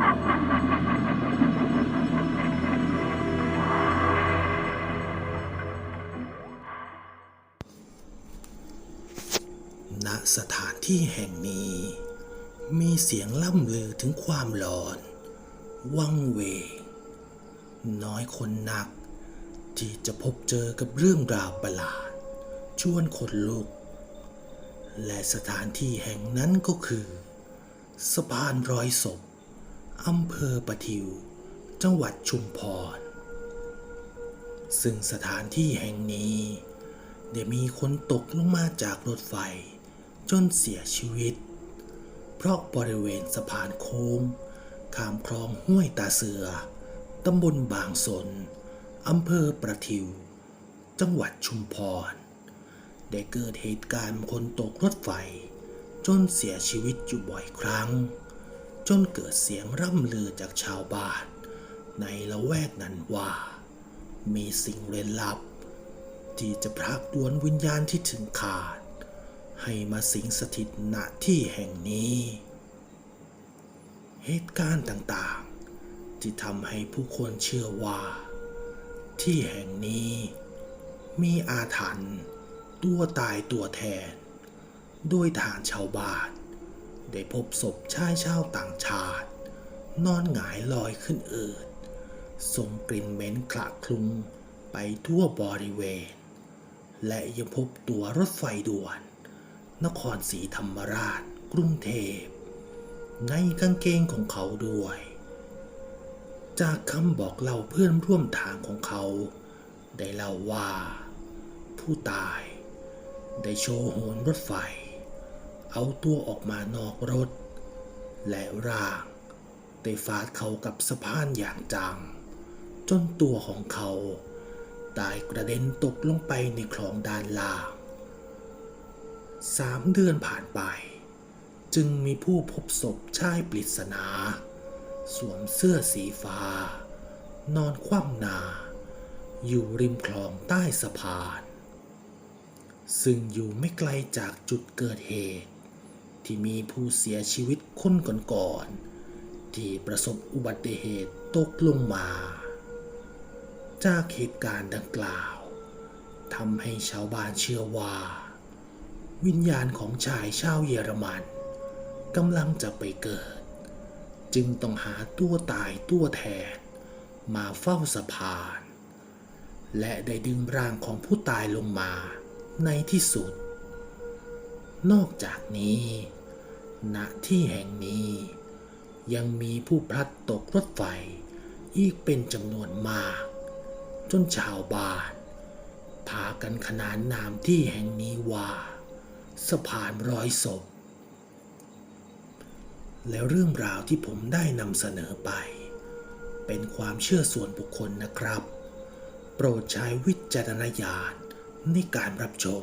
ณสถานที่แห่งนี้ มีเสียงล่ำลือถึงความหลอน วังเวงน้อยคนนัก ที่จะพบเจอกับเรื่องราวประหลาด ชวนขนลุก และสถานที่แห่งนั้นก็คือ สะพานร้อยศพ อำเภอประทิว จังหวัดชุมพร ซึ่งสถานที่แห่งนี้ได้มีคนตกลงมาจากรถไฟ จนเสียชีวิต เพราะบริเวณสะพานโค้งข้ามคลองห้วยตาเสือ ตำบลบางสน อำเภอประทิว จังหวัดชุมพร ได้เกิดเหตุการณ์คนตกรถไฟ จนเสียชีวิตอยู่บ่อยครั้ง จนเกิดเสียงร่ำลือจากชาวบ้าน ในละแวกนั้นว่า มีสิ่งเร้นลับ ที่จะพรากดวนวิญญาณที่ถึงขาด ให้มาสิงสถิตณที่แห่งนี้ เหตุการณ์ต่างๆ ที่ทำให้ผู้คนเชื่อว่า ที่แห่งนี้ มีอาถรรพ์ตัวตายตัวแทนโดยทางชาวบ้าน ได้พบศพชายชาวต่างชาติ นอนหงายลอยขึ้นเอิดส่งกลิ่นเหม็นคละคลุ้งไปทั่วบริเวณ และยังพบตัวรถไฟด่วน นครศรีธรรมราช กรุงเทพ ในกางเกงของเขาด้วย จากคำบอกเล่าเพื่อนร่วมทางของเขา ได้เล่าว่า ผู้ตาย ได้โชว์โหนรถไฟ เอาตัวออกมานอกรถ และร่างได้ฟาดเขากับสะพานอย่างจัง จนตัวของเขาตายกระเด็นตกลงไปในคลองด้านล่างสามเดือนผ่านไป จึงมีผู้พบศพชายปริศนา สวมเสื้อสีฟ้า นอนคว่ำหน้าอยู่ริมคลองใต้สะพาน ซึ่งอยู่ไม่ไกลจากจุดเกิดเหตุ ที่มีผู้เสียชีวิตคนก่อนๆที่ประสบอุบัติเหตุตกลงมา จากเหตุการณ์ดังกล่าวทำให้ชาวบ้านเชื่อว่า วิญญาณของชายชาวเยอรมันกำลังจะไปเกิด จึงต้องหาตัวตายตัวแทนมาเฝ้าสะพาน และได้ดึงร่างของผู้ตายลงมาในที่สุด นอกจากนี้ ณ ที่แห่งนี้ ยังมีผู้พลัดตกรถไฟอีกเป็นจำนวนมาก จนชาวบ้านพากันขนานนามที่แห่งนี้ว่า สะพานร้อยศพ แล้วเรื่องราวที่ผมได้นำเสนอไป เป็นความเชื่อส่วนบุคคลนะครับ โปรดใช้วิจารณญาณในการรับชม